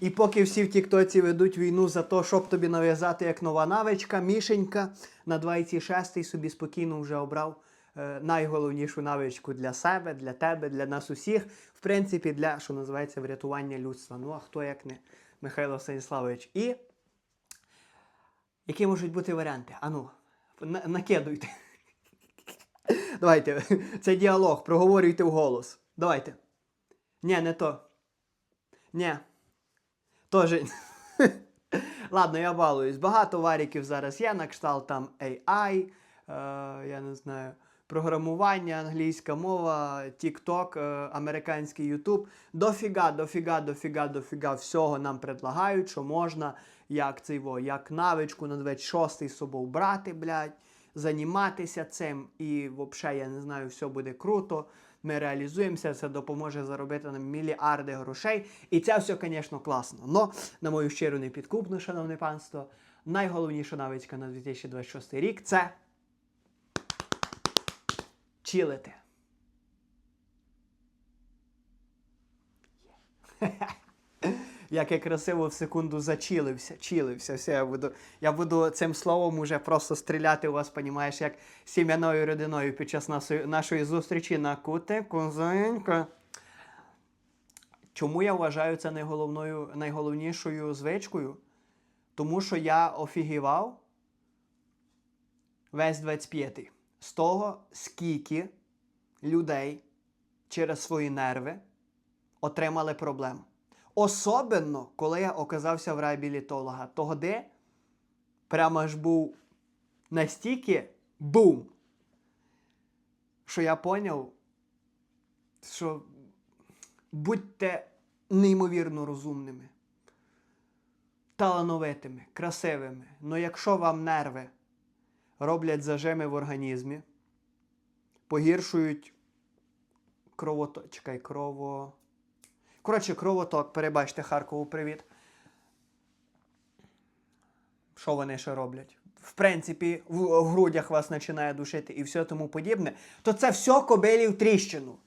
І поки всі в Тіктоці ведуть війну за те, щоб тобі нав'язати як нова навичка, Мішенька на 26-й собі спокійно вже обрав е, найголовнішу навичку для себе, для тебе, для нас усіх. В принципі, для, що називається, врятування людства. Ну, а хто як не Михайло Станіславович. І які можуть бути варіанти? Ану, на- накидуйте. Давайте, це діалог, проговорюйте вголос. Давайте. Ні, не то. Ні. Тоже. Ладно, я балуюсь. Багато варіків зараз є, на кшталт там AI, е, я не знаю, програмування, англійська мова, TikTok, е, американський YouTube. Дофіга, дофіга, дофіга, дофіга всього нам предлагають, що можна, як цей во, як навичку на 26-й собою брати, блядь, займатися цим. І взагалі, я не знаю, все буде круто. Ми реалізуємося, це допоможе заробити нам мільярди грошей. І це все, звісно, класно. Но, на мою щиру непідкупну, шановне панство, найголовніша навичка на 2026 рік це чилити. Як я красиво в секунду зачилився, чилився. Все, я буду, я буду цим словом уже просто стріляти у вас, понімаєш, як сім'яною родиною під час нашої, нашої зустрічі на куте, кузенька. Чому я вважаю це найголовною, найголовнішою звичкою? Тому що я офігівав весь 25-й з того, скільки людей через свої нерви отримали проблем. Особенно, коли я оказався в реабілітолога. Тоді прямо аж був настільки бум, що я поняв, що будьте неймовірно розумними, талановитими, красивими. Но якщо вам нерви роблять зажими в організмі, погіршують кровоток, чекай, крово. Коротше, кровоток, перебачте Харкову, привіт. Що вони ще роблять? В принципі, в, в грудях вас починає душити і все тому подібне, то це все кобилі тріщину.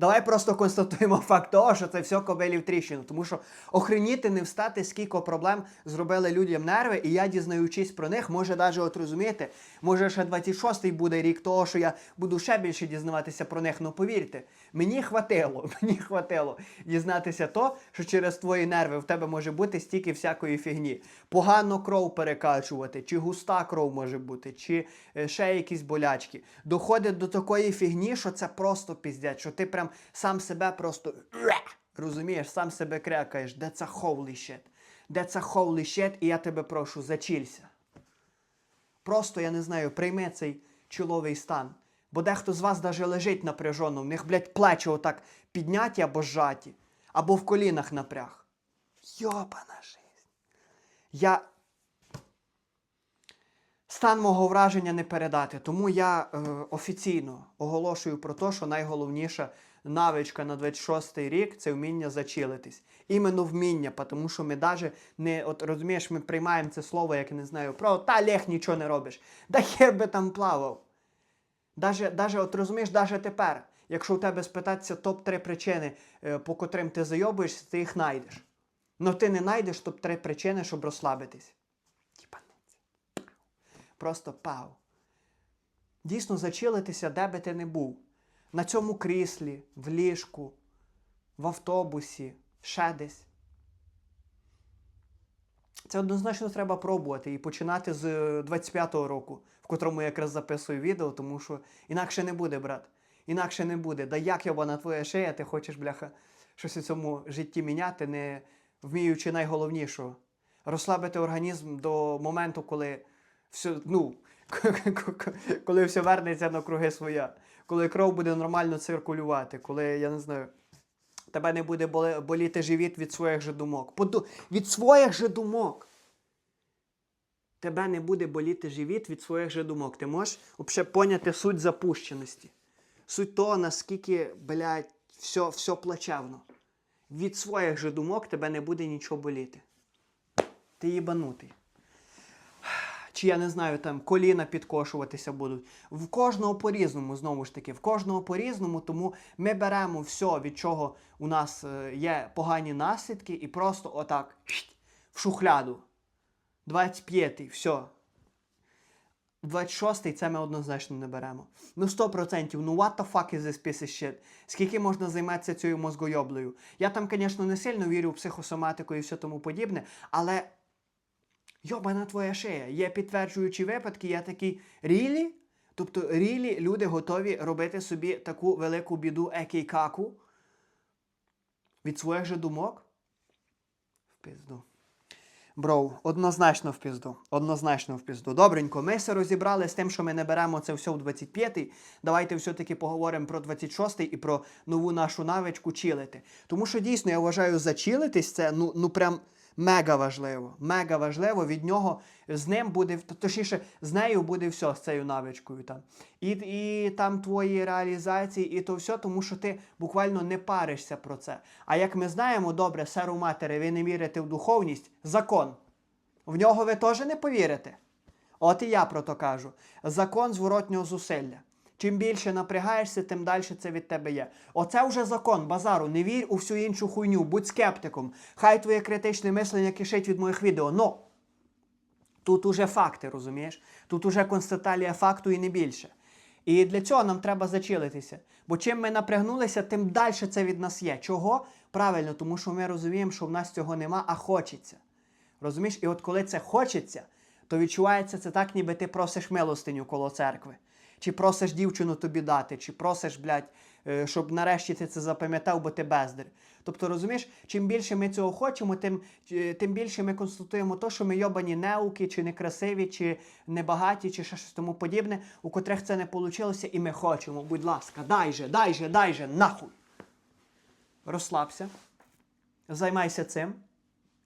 Давай просто констатуємо факт того, що це все кобилі в тріщину. Тому що охреніти не встати, скільки проблем зробили людям нерви, і я, дізнаючись про них, може навіть от розумієте, може ще 26-й буде рік того, що я буду ще більше дізнаватися про них. Ну повірте, мені хватило, мені хватило дізнатися то, що через твої нерви в тебе може бути стільки всякої фігні. Погано кров перекачувати, чи густа кров може бути, чи е, ще якісь болячки. Доходить до такої фігні, що це просто піздець, що ти прям сам себе просто розумієш, сам себе крякаєш, де це holy shit, де це holy shit, і я тебе прошу, зачілься. Просто, я не знаю, прийми цей чоловий стан. Бо дехто з вас даже лежить напряжено, в них, блядь, плечі отак підняті або зжаті, або в колінах напряг. Йобана жизнь. Я стан мого враження не передати. Тому я е, офіційно оголошую про те, що найголовніша навичка на 26-й рік це вміння зачилитись. Іменно вміння, тому що ми навіть не, от розумієш, ми приймаємо це слово, як не знаю, про та Лех нічого не робиш. Да хер би там плавав. Даже, даже, от розумієш, даже тепер, якщо у тебе спитатися топ-3 причини, е, по котрим ти зайобуєшся, ти їх знайдеш. Но ти не знайдеш топ-3 причини, щоб розслабитись. Просто пау. Дійсно зачилитися, де би ти не був. На цьому кріслі, в ліжку, в автобусі, ще десь. Це однозначно треба пробувати і починати з е, 25-го року, в котрому я якраз записую відео, тому що інакше не буде, брат. Інакше не буде. Да як йобана твоя шея, ти хочеш, бляха, щось у цьому житті міняти, не вміючи найголовнішого. Розслабити організм до моменту, коли все, ну, коли все вернеться на круги своя, коли кров буде нормально циркулювати, коли, я не знаю, тебе не буде боліти живіт від своїх же думок. Поду- Від своїх же думок. Тебе не буде боліти живіт від своїх же думок. Ти можеш взагалі поняти суть запущеності. Суть того, наскільки, блядь, все, все плачевно. Від своїх же думок тебе не буде нічого боліти. Ти їбанутий. Чи я не знаю, там коліна підкошуватися будуть. В кожного по-різному, знову ж таки, в кожного по-різному, тому ми беремо все, від чого у нас е, є погані наслідки, і просто отак в шухляду. 25-й, все. 26-й це ми однозначно не беремо. Ну 100%, ну what the fuck is this piece of shit? Скільки можна займатися цією мозгойоблею? Я там, звісно, не сильно вірю в психосоматику і все тому подібне, але йобана твоя шея. Є підтверджуючі випадки, я такий рілі? Тобто рілі люди готові робити собі таку велику біду екей-каку від своїх же думок? В пизду. Броу, однозначно в пізду. Однозначно в пізду. Добренько, ми все розібрали з тим, що ми не беремо це все в 25-й. Давайте все-таки поговоримо про 26-й і про нову нашу навичку чилити. Тому що дійсно я вважаю, зачилитись це ну, ну прям мега важливо. Мега важливо. Від нього з ним буде, точніше, з нею буде все з цією навичкою. Там. І, і там твої реалізації, і то все, тому що ти буквально не паришся про це. А як ми знаємо, добре, серу матері, ви не вірите в духовність, закон. В нього ви теж не повірите. От і я про то кажу. Закон зворотнього зусилля. Чим більше напрягаєшся, тим далі це від тебе є. Оце вже закон базару. Не вір у всю іншу хуйню, будь скептиком. Хай твоє критичне мислення кишить від моїх відео. Но тут уже факти, розумієш? Тут уже констатація факту і не більше. І для цього нам треба зачилитися. Бо чим ми напрягнулися, тим далі це від нас є. Чого? Правильно, тому що ми розуміємо, що в нас цього нема, а хочеться. Розумієш? І от коли це хочеться, то відчувається це так, ніби ти просиш милостиню коло церкви. Чи просиш дівчину тобі дати, чи просиш, блядь, е, щоб нарешті ти це запам'ятав, бо ти бездар. Тобто, розумієш, чим більше ми цього хочемо, тим, е, тим більше ми констатуємо то, що ми йобані неуки, чи некрасиві, чи небагаті, чи щось тому подібне, у котрих це не вийшло, і ми хочемо. Будь ласка, дай же, дай же, дай же, нахуй. Розслабся, займайся цим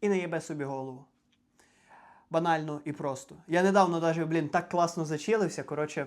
і не їбе собі голову. Банально і просто. Я недавно навіть, блін, так класно зачилився. Коротше,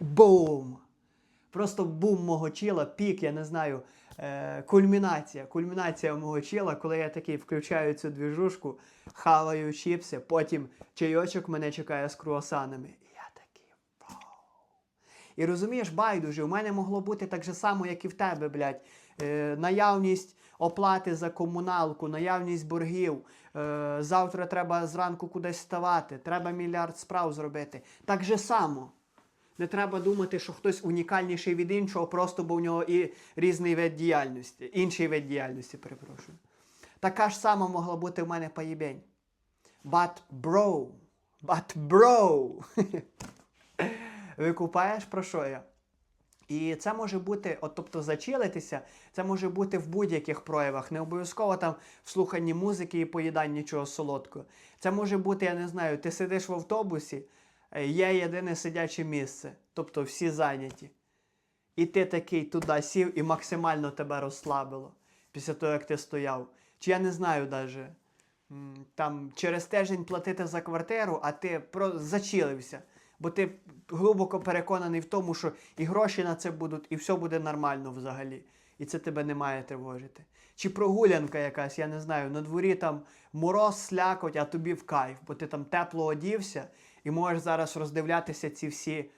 бум. Просто бум мого чіла, пік, я не знаю, е, кульмінація. Кульмінація мого чіла, коли я такий включаю цю двіжушку, хаваю чіпси, потім чайочок мене чекає з круасанами. І я такий вау. І розумієш, байдуже, у мене могло бути так же само, як і в тебе, блядь. Е, наявність оплати за комуналку, наявність боргів. Е, завтра треба зранку кудись вставати, треба мільярд справ зробити. Так же само. Не треба думати, що хтось унікальніший від іншого, просто бо в нього і різний вид діяльності, інший вид діяльності, перепрошую. Така ж сама могла бути в мене поїбень. But bro, but bro. Викупаєш, про що я? І це може бути, от, тобто зачилитися, це може бути в будь-яких проявах, не обов'язково там в слуханні музики і поїданні чогось солодкого. Це може бути, я не знаю, ти сидиш в автобусі, є єдине сидяче місце, тобто всі зайняті. І ти такий туди сів і максимально тебе розслабило після того, як ти стояв. Чи я не знаю навіть. Там через тиждень платити за квартиру, а ти про зачилився. Бо ти глибоко переконаний в тому, що і гроші на це будуть, і все буде нормально взагалі. І це тебе не має тривожити. Чи прогулянка якась, я не знаю, на дворі там мороз слякоть, а тобі в кайф, бо ти там тепло одівся і можеш зараз роздивлятися ці всі,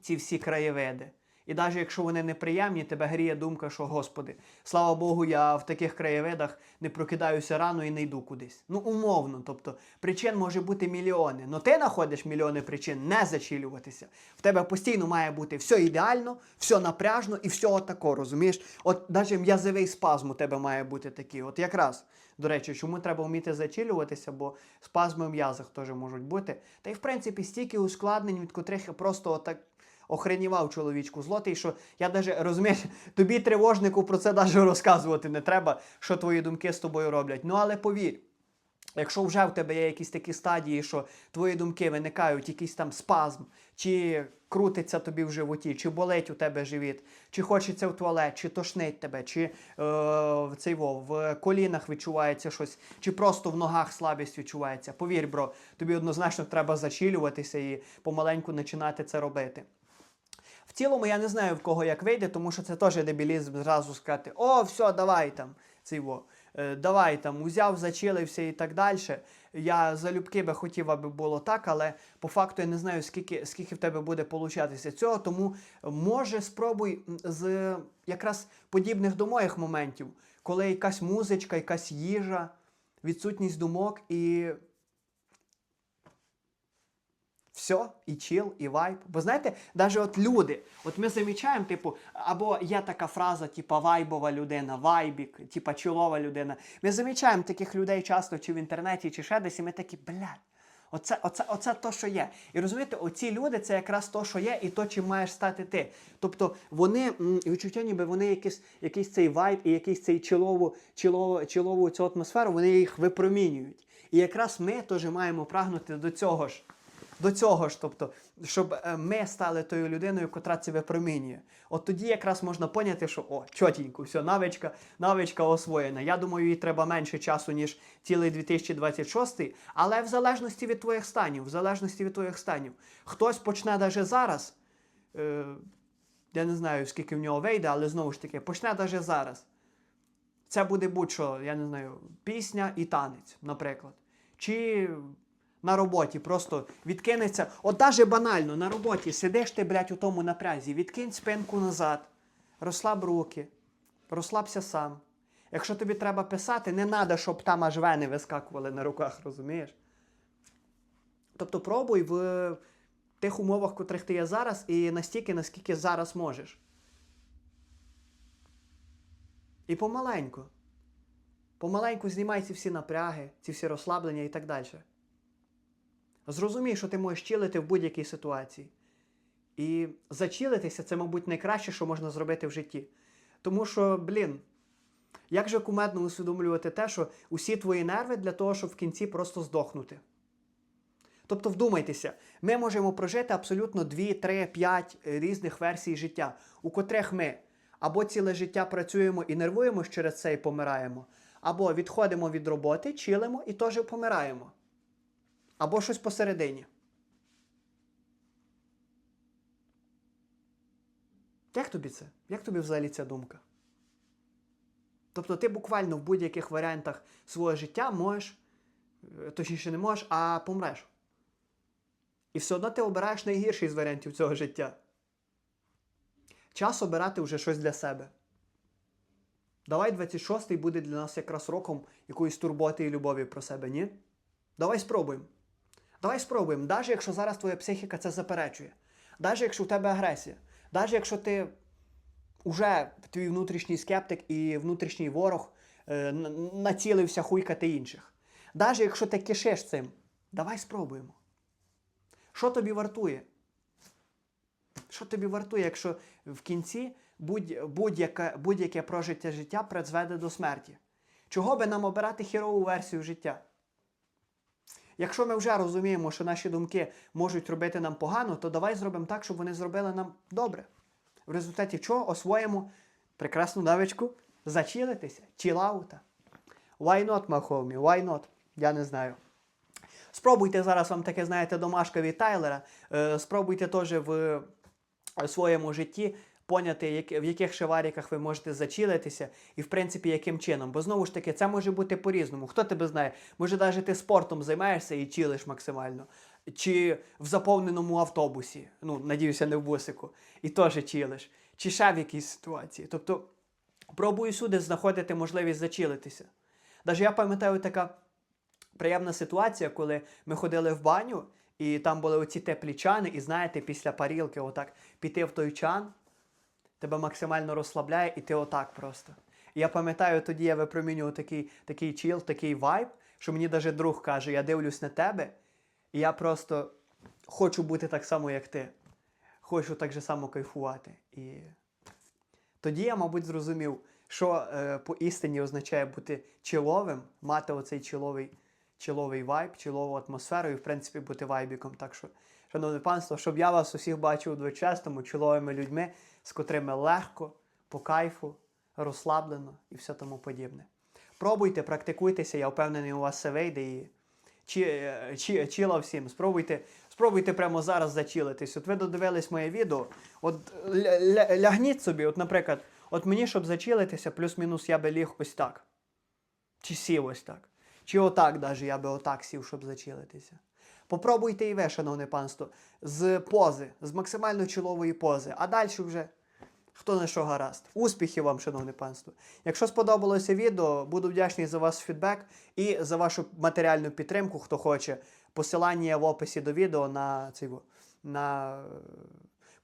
ці всі краєвиди. І навіть якщо вони неприємні, тебе гріє думка, що Господи, слава Богу, я в таких краєвидах не прокидаюся рано і не йду кудись. Ну, умовно, тобто причин може бути мільйони. Но ти знаходиш мільйони причин не зачілюватися. В тебе постійно має бути все ідеально, все напряжно і все отако, розумієш? От навіть м'язовий спазм у тебе має бути такий. От якраз, до речі, чому треба вміти зачілюватися, бо спазми в м'язах теж можуть бути. Та й в принципі стільки ускладнень, від котрих я просто отак. Охренівав чоловічку злотий, що я даже розумієш, тобі тривожнику про це навіть розказувати не треба, що твої думки з тобою роблять. Ну але повір, Якщо вже в тебе є якісь такі стадії, що твої думки виникають, якийсь там спазм, чи крутиться тобі в животі, чи болить у тебе живіт, чи хочеться в туалет, чи тошнить тебе, чи е, цей во, в колінах відчувається щось, чи просто в ногах слабість відчувається. Повір, бро, тобі однозначно треба зачілюватися і помаленьку починати це робити. Цілому я не знаю в кого як вийде, тому що це теж дебілізм зразу сказати: о, все, давай там, цей во, е, давай там, узяв, зачилився і так далі. Я залюбки би хотів, аби було так, але по факту я не знаю, скільки, скільки в тебе буде получатися цього. Тому може спробуй з якраз подібних до моїх моментів, коли якась музичка, якась їжа, відсутність думок і все, і чил, і вайб. Бо знаєте, навіть от люди, от ми замічаємо, типу, або є така фраза, типу, вайбова людина, вайбік, типу, чилова людина. Ми замічаємо таких людей часто чи в інтернеті, чи ще десь, і ми такі, блядь, Оце, оце, оце то, що є. І розумієте, оці люди це якраз то, що є, і то, чим маєш стати ти. Тобто вони відчуття, ніби вони якийсь, якийсь цей вайб і якийсь цей чолову, чолову, чолову цю атмосферу, вони їх випромінюють. І якраз ми теж маємо прагнути до цього ж. До цього ж, тобто, щоб е, ми стали тою людиною, котра це випромінює. От тоді якраз можна поняти, що о, чотенько, все, навичка, навичка освоєна. Я думаю, їй треба менше часу, ніж цілий 2026, але в залежності від твоїх станів, в залежності від твоїх станів. Хтось почне навіть зараз. Е, я не знаю, скільки в нього вийде, але знову ж таки, почне навіть зараз. Це буде будь-що, я не знаю, пісня і танець, наприклад. Чи на роботі просто відкинеться. От даже банально на роботі сидиш ти, блядь, у тому напрязі, відкинь спинку назад, розслаб руки, розслабся сам. Якщо тобі треба писати, не треба, щоб там аж вени вискакували на руках, розумієш? Тобто пробуй в тих умовах, в котрих ти є зараз, і настільки, наскільки зараз можеш. І помаленьку. Помаленьку знімай ці всі напряги, ці всі розслаблення і так далі. Зрозумій, що ти можеш чилити в будь-якій ситуації. І зачилитися це, мабуть, найкраще, що можна зробити в житті. Тому що, блін, як же кумедно усвідомлювати те, що усі твої нерви для того, щоб в кінці просто здохнути. Тобто, вдумайтеся, ми можемо прожити абсолютно 2, 3, 5 різних версій життя, у котрих ми або ціле життя працюємо і нервуємось через це і помираємо, або відходимо від роботи, чилимо і теж помираємо. Або щось посередині. Як тобі це? Як тобі взагалі ця думка? Тобто ти буквально в будь-яких варіантах свого життя можеш, е, точніше не можеш, а помреш. І все одно ти обираєш найгірший з варіантів цього життя. Час обирати вже щось для себе. Давай 26-й буде для нас якраз роком якоїсь турботи і любові про себе, ні? Давай спробуємо. Давай спробуємо, навіть якщо зараз твоя психіка це заперечує, навіть якщо у тебе агресія, навіть якщо ти вже твій внутрішній скептик і внутрішній ворог е, націлився хуйкати інших. Навіть якщо ти кишиш цим, давай спробуємо. Що тобі вартує? Що тобі вартує, якщо в кінці будь- будь-яке, будь-яке прожиття життя призведе до смерті? Чого би нам обирати хірову версію життя? Якщо ми вже розуміємо, що наші думки можуть робити нам погано, то давай зробимо так, щоб вони зробили нам добре. В результаті чого освоїмо прекрасну навичку зачилитися, чілаута. Why not, my homie? Why not? Я не знаю. Спробуйте зараз вам таке, знаєте, домашка від Тайлера. Е, спробуйте теж в е, своєму житті поняти, в яких шеваріках ви можете зачилитися, і в принципі яким чином. Бо знову ж таки, це може бути по-різному. Хто тебе знає? Може, навіть ти спортом займаєшся і чилиш максимально. Чи в заповненому автобусі, ну, надіюся, не в бусику, і теж чилиш, чи ще в якійсь ситуації. Тобто, пробую сюди знаходити можливість зачилитися. Навіть я пам'ятаю така приємна ситуація, коли ми ходили в баню, і там були оці теплі чани, і знаєте, після парілки, отак піти в той чан, тебе максимально розслабляє, і ти отак просто. Я пам'ятаю, тоді я випромінював такий, такий чіл, такий вайб, що мені навіть друг каже: я дивлюсь на тебе, і я просто хочу бути так само, як ти. Хочу так же само кайфувати. І тоді я, мабуть, зрозумів, що е, по істині означає бути чоловим, мати оцей чоловий, чоловий вайб, чолову атмосферу і, в принципі, бути вайбіком. Так що, шановне панство, щоб я вас усіх бачив у двочесному, чоловими людьми, з котрими легко, по кайфу, розслаблено і все тому подібне. Пробуйте, практикуйтеся, я впевнений, у вас все вийде і чи, е, чи, чіла всім. Спробуйте, спробуйте прямо зараз зачілитись. От ви додивились моє відео, от ля- ля- лягніть собі, от, наприклад, от мені, щоб зачілитися, плюс-мінус я би ліг ось так. Чи сів ось так. Чи отак даже я би отак сів, щоб зачілитися. Попробуйте і ви, шановне панство, з пози, з максимально чолової пози, а далі вже хто на що гаразд. Успіхів вам, шановне панство. Якщо сподобалося відео, буду вдячний за ваш фідбек і за вашу матеріальну підтримку, хто хоче. Посилання в описі до відео на цей на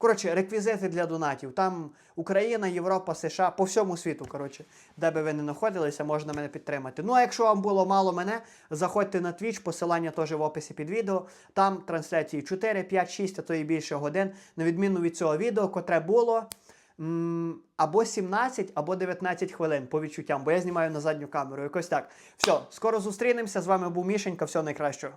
Коротше, реквізити для донатів. Там Україна, Європа, США, по всьому світу, коротше, де би ви не знаходилися, можна мене підтримати. Ну а якщо вам було мало мене, заходьте на Twitch, посилання теж в описі під відео. Там трансляції 4, 5, 6, а то і більше годин, на відміну від цього відео, котре було або 17, або 19 хвилин по відчуттям, бо я знімаю на задню камеру. Якось так. Все, скоро зустрінемося. З вами був Мішенька. Всього найкращого.